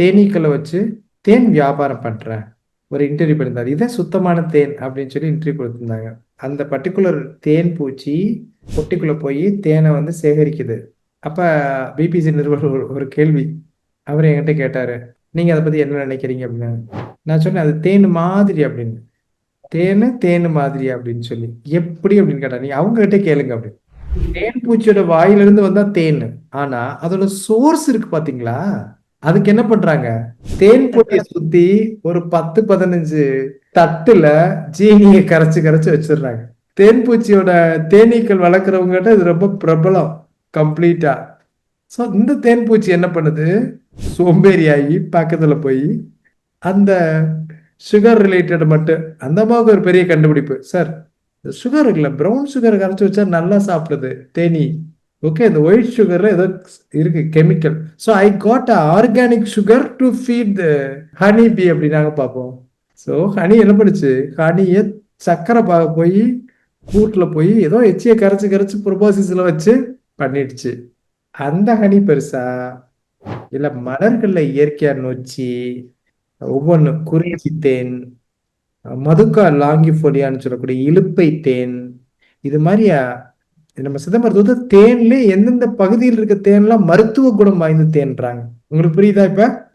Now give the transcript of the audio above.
தேனீக்களை வச்சு தேன் வியாபாரம் பண்ணுறேன் ஒரு இன்டர்வியூ பண்ணியிருந்தார். இதை சுத்தமான தேன் அப்படின்னு சொல்லி இன்டர்வியூ கொடுத்துருந்தாங்க. அந்த பர்டிகுலர் தேன் பூச்சி பொட்டிக்குள்ளே போய் தேனை வந்து சேகரிக்குது. அப்போ பிபிசி நிறுவனர் ஒரு- ஒரு கேள்வி. அவர் என்கிட்ட கேட்டார் நீங்கள் அதை பற்றி என்ன நினைக்கிறீங்க? அப்படின்னு. நான் சொன்னேன் அது தேன் மாதிரி அப்படின்னு. தேனு தேனு மாதிரி அப்படின்னு சொல்லி. எப்படி? அப்படின்னு கேட்டார் நீங்க அவங்ககிட்ட கேளுங்க அப்படின்னு. தேன் பூச்சியோட வாயிலிருந்து வந்தால் தேன் ஆனால் அதோட சோர்ஸ் இருக்கு பார்த்தீங்களா அதுக்கு என்ன பண்றாங்க? தேன் பொட்டியை சுத்தி ஒரு பத்து பதினஞ்சு தட்டுல ஜீனியை கரைச்சு கரைச்சு வச்சிடுறாங்க. தேன் பூச்சியோட தேனீக்கள் வளர்க்குறவங்ககிட்ட இது ரொம்ப பிரபலம் கம்ப்ளீட்டா ஸோ இந்த தேன் பூச்சி என்ன பண்ணுது? சோம்பேறி ஆகி பக்கத்துல போய் அந்த சுகர் ரிலேட்டட் மட்டும் அந்த அம்மாவுக்கு ஒரு பெரிய கண்டுபிடிப்பு. சார் சுகர் இருக்குல்ல ப்ரௌன் சுகர் கரைச்சி வச்சா நல்லா சாப்பிடுது தேனி. ஓகே இந்த ஒயிட் சுகர்ல ஏதோ இருக்கு chemical so I got a organic sugar to feed the honey bee அப்படின்னாங்க பார்ப்போம். ஸோ ஹனி என்ன பண்ணுச்சு? ஹனியை சக்கரை பா போய் கூட்டில் போய் ஏதோ எச்சியை கரைச்சி கரைச்சி ப்ரொபோசிஸில் வச்சு பண்ணிடுச்சு. அந்த ஹனி பெருசா? இல்லை மலர்களில் இயற்கையாக நொச்சி ஒவ்வொன்று குறிஞ்சி தேன் மதுக்கா லாங்கி ஃபோலியான்னு சொல்லக்கூடிய இழுப்பை தேன் இது மாதிரியா நம்ம நம்ம சிதம்பரத்து தேன்ல எந்தெந்த பகுதியில் இருக்க தேன்லாம் மருத்துவ குணம் வாய்ந்த தேன்றாங்க. உங்களுக்கு புரியுதா இப்ப?